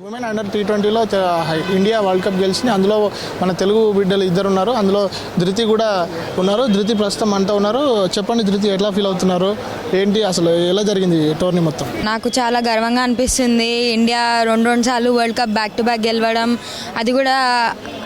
Women under T ట్వంటీలో India world cup గెలిచింది. అందులో మన తెలుగు బిడ్డలు ఇద్దరు ఉన్నారు. అందులో ధృతి కూడా ఉన్నారు. ధృతి ప్రస్తుతం అంతా ఉన్నారు. చెప్పండి ధృతి ఎట్లా ఫీల్ అవుతున్నారు? ఏంటి అసలు ఎలా జరిగింది టోర్నీ మొత్తం? నాకు చాలా గర్వంగా అనిపిస్తుంది. ఇండియా రెండు రెండు సార్లు world cup back to back గెలవడం. అది కూడా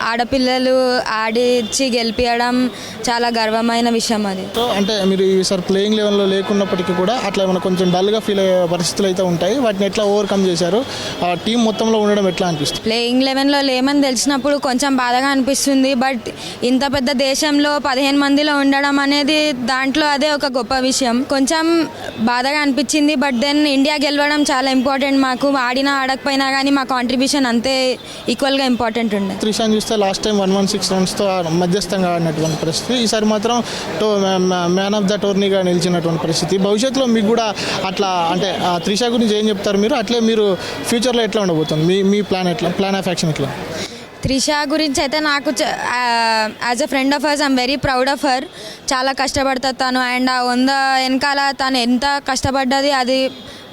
ఆడపిల్లలు ఆడిచ్చి గెలిపించడం చాలా గర్వమైన విషయం అది. అంటే మీరు ఈసారి ప్లేయింగ్ లెవెల్లో లేకున్నప్పటికీ కూడా అట్లా ఏమైనా కొంచెం డల్గా ఫీల్ అయ్యే పరిస్థితులు అయితే ఉంటాయి. వాటిని ఎట్లా ఓవర్కమ్ చేశారు? ఆ టీం మొత్తంలో ఉండడం ఎట్లా అనిపిస్తుంది? ప్లేయింగ్ లెవెన్లో లేమని తెలిసినప్పుడు కొంచెం బాధగా అనిపిస్తుంది. బట్ ఇంత పెద్ద దేశంలో పదిహేను మందిలో ఉండడం అనేది దాంట్లో అదే ఒక గొప్ప విషయం. కొంచెం బాధగా అనిపించింది. బట్ దెన్ ఇండియా గెలవడం చాలా ఇంపార్టెంట్ మాకు ఆడినా ఆడకపోయినా కానీ మా కాంట్రిబ్యూషన్ అంతే ఈక్వల్గా ఇంపార్టెంట్ ఉండే. త్రిషాన్ చూస్తే last time one one six రన్స్తో మధ్యస్థంగా ఆడినటువంటి పరిస్థితి. ఈసారి మాత్రం టో మ్యాన్ ఆఫ్ ద టోర్నీగా నిలిచినటువంటి పరిస్థితి. భవిష్యత్తులో మీకు కూడా అట్లా అంటే త్రిష గురించి ఏం చెప్తారు మీరు? అట్లే మీరు ఫ్యూచర్లో ఎట్లా ఉండబోతుంది? మీ మీ ప్లాన్ ఎట్లా? ప్లాన్ ఆఫ్ యాక్షన్ ఎట్లా? త్రిష గురించి అయితే నాకు as a friend of hers I'm very proud of her చాలా కష్టపడుతుంది తను. అండ్ ఆ వంద వెనకాల తను ఎంత కష్టపడ్డది అది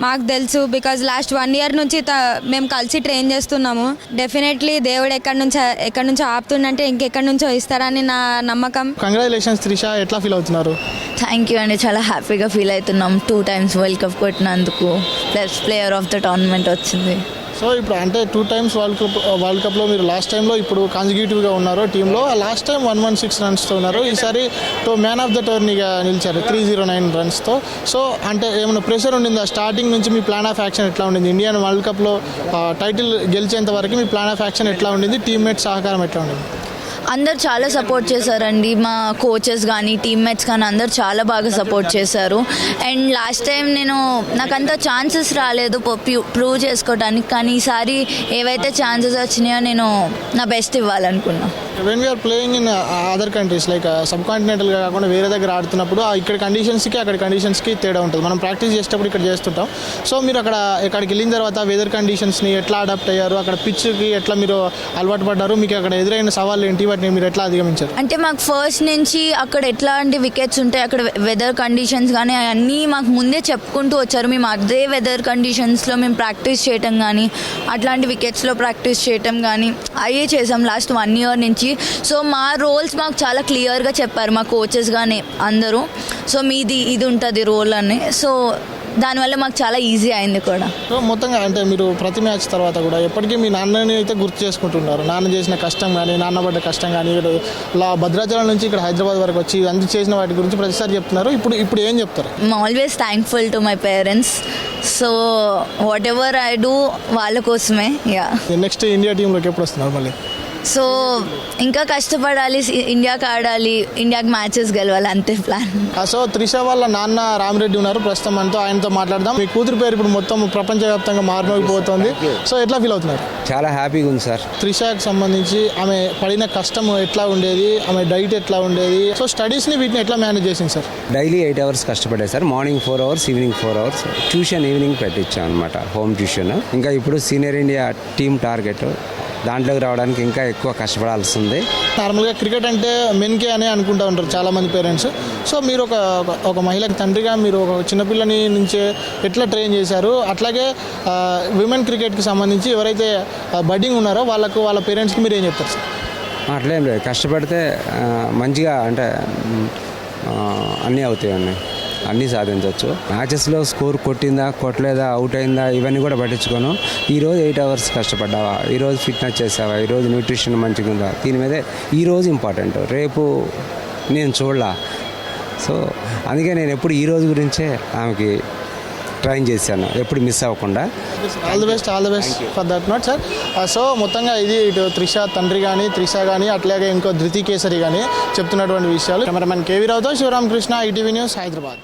మాకు తెలుసు బికాజ్ లాస్ట్ వన్ ఇయర్ నుంచి త మేము కలిసి ట్రైన్ చేస్తున్నాము. డెఫినెట్లీ దేవుడు ఎక్కడి నుంచి ఎక్కడి నుంచో ఆపుతుండంటే ఇంకెక్కడి నుంచో ఇస్తారని నా నమ్మకం. కంగ్రాచులేషన్స్ త్రిష. ఎట్లా ఫీల్ అవుతున్నారు? థ్యాంక్ యూ అండి. చాలా హ్యాపీగా ఫీల్ అవుతున్నాం. Two times world cup కొట్టినందుకు. Plus player of the tournament వచ్చింది. సో ఇప్పుడు అంటే two times world cup world కప్లో మీరు లాస్ట్ టైంలో ఇప్పుడు కాన్సిక్యూటివ్గా ఉన్నారు టీంలో last time one one six రన్స్తో ఉన్నారు. ఈసారి టూ మ్యాన్ ఆఫ్ ద టోర్నీగా నిలిచారు త్రీ జీరో నైన్ రన్స్తో సో అంటే ఏమైనా ప్రెషర్ ఉండిందా? స్టార్టింగ్ నుంచి మీ ప్లాన్ ఆఫ్ యాక్షన్ ఎట్లా ఉండింది? ఇండియన్ వరల్డ్ కప్లో టైటిల్ గెలిచేంత వరకు మీ ప్లాన్ ఆఫ్ యాక్షన్ ఎట్లా ఉండింది? టీమ్మేట్ సహకారం ఎట్లా ఉండింది? అందరు చాలా సపోర్ట్ చేశారండి. మా కోచెస్ కానీ టీమ్మేట్స్ కానీ అందరు చాలా బాగా సపోర్ట్ చేశారు. అండ్ లాస్ట్ టైం నేను నాకు అంత ఛాన్సెస్ రాలేదు ప్రూవ్ చేసుకోవడానికి కానీ ఈసారి ఏవైతే ఛాన్సెస్ వచ్చినాయో నేను నా best ఇవ్వాలనుకున్నా. When we're playing in other countries like sub కాంటినెంటల్గా కాకుండా వేరే దగ్గర ఆడుతున్నప్పుడు ఇక్కడ కండిషన్స్కి అక్కడ కండిషన్స్కి తేడా ఉంటుంది. మనం ప్రాక్టీస్ చేసేటప్పుడు ఇక్కడ చేస్తుంటాం. సో మీరు అక్కడ ఇక్కడికి వెళ్ళిన తర్వాత వెదర్ కండిషన్స్ని ఎట్లా అడాప్ట్ అయ్యారు? అక్కడ పిచ్కి ఎట్లా మీరు అలవాటు పడ్డారు? మీకు అక్కడ ఎదురైన సవాళ్ళు ఏంటి? వాటిని మీరు ఎట్లా అధిగమించారు? అంటే మాకు ఫస్ట్ నుంచి అక్కడ ఎట్లాంటి వికెట్స్ ఉంటాయి అక్కడ వెదర్ కండిషన్స్ కానీ అవన్నీ మాకు ముందే చెప్పుకుంటూ వచ్చారు. మేము అదే వెదర్ కండిషన్స్లో మేము ప్రాక్టీస్ చేయటం కానీ అట్లాంటి వికెట్స్లో ప్రాక్టీస్ చేయటం కానీ అయ్యే చేసాం లాస్ట్ వన్ ఇయర్ నుంచి. సో మా రోల్స్ మాకు చాలా క్లియర్గా చెప్పారు మా కోచెస్ కానీ అందరూ. సో మీది ఇది ఉంటుంది రోల్ అని. సో దానివల్ల మాకు చాలా ఈజీ అయింది కూడా. సో మొత్తంగా అంటే మీరు ప్రతి మ్యాచ్ తర్వాత కూడా ఎప్పటికీ మీ నాన్నని అయితే గుర్తు చేసుకుంటున్నారు. నాన్న చేసిన కష్టం కానీ నాన్న పడ్డ కష్టం కానీ ఇక్కడ ఇలా భద్రాచలం నుంచి ఇక్కడ హైదరాబాద్ వరకు వచ్చి అందు చేసిన వాటి గురించి ప్రతిసారి చెప్తున్నారు. ఇప్పుడు ఇప్పుడు ఏం చెప్తారు? Always thankful to my parents so whatever I do yeah కోసమే యా నెక్స్ట్ ఇండియా టీంలోకి ఎప్పుడు వస్తున్నారు మళ్ళీ? సో ఇంకా కష్టపడాలి ఇండియాకి ఆడాలి ఇండియాకి మ్యాచెస్ గెలవాలి అంతే ప్లాన్. సో త్రిష వాళ్ళ నాన్న రామిరెడ్డి ఉన్నారు. ప్రస్తుతం మనతో ఆయనతో మాట్లాడదాం. మీ కూతురు పేరు ఇప్పుడు మొత్తం ప్రపంచవ్యాప్తంగా మారిపోతుంది సో ఎట్లా ఫీల్ అవుతున్నారు? చాలా హ్యాపీగా ఉంది సార్. త్రిషకి సంబంధించి ఆమె పడిన కష్టం ఎట్లా ఉండేది? ఆమె డైట్ ఎట్లా ఉండేది? సో స్టడీస్ని వీటిని ఎట్లా మేనేజ్ చేసింది సార్? డైలీ ఎయిట్ అవర్స్ కష్టపడే sir. Morning four hours evening four hours. Tuition evening పెట్టించాం అనమాట హోమ్ ట్యూషన్. ఇంకా ఇప్పుడు సీనియర్ ఇండియా టీమ్ టార్గెట్. దాంట్లోకి రావడానికి ఇంకా ఎక్కువ కష్టపడాల్సి ఉంది నార్మల్గా క్రికెట్ అంటే మెన్కే అని అనుకుంటూ ఉంటారు చాలామంది పేరెంట్స్. సో మీరు ఒక ఒక- మహిళకి తండ్రిగా మీరు ఒక చిన్నపిల్లని నుంచే ఎట్లా ట్రైన్ చేశారు? అట్లాగే విమెన్ క్రికెట్కి సంబంధించి ఎవరైతే బడ్డింగ్ ఉన్నారో వాళ్ళకు వాళ్ళ పేరెంట్స్కి మీరు ఏం చెప్తారు? సార్ అట్లేం లేదు. కష్టపడితే మంచిగా అంటే అన్నీ అవుతాయి అన్నీ. అన్నీ సాధించవచ్చు మ్యాచెస్లో స్కోర్ కొట్టిందా కొట్టలేదా అవుట్ అయిందా ఇవన్నీ కూడా పట్టించుకోను. ఈరోజు ఎయిట్ అవర్స్ కష్టపడ్డావా? ఈరోజు ఫిట్నెస్ చేసావా? ఈరోజు న్యూట్రిషన్ మంచిగా ఉందా? దీని మీదే ఈరోజు ఇంపార్టెంట్. రేపు నేను చూడలా. సో అందుకే నేను ఎప్పుడు ఈ రోజు గురించే ఆమెకి ట్రైన్ చేశాను. ఎప్పుడు మిస్ అవ్వకుండా. All the best all the best for that not sir so మొత్తంగా ఇది ఇటు త్రిష తండ్రి కానీ త్రిష కానీ అట్లాగే ఇంకో ధృతి కేసరి కానీ చెప్తున్నటువంటి విషయాలు. కెమెరామెన్ కేవీ రావుతో శివరామకృష్ణ ఈటీవీ న్యూస్ హైదరాబాద్.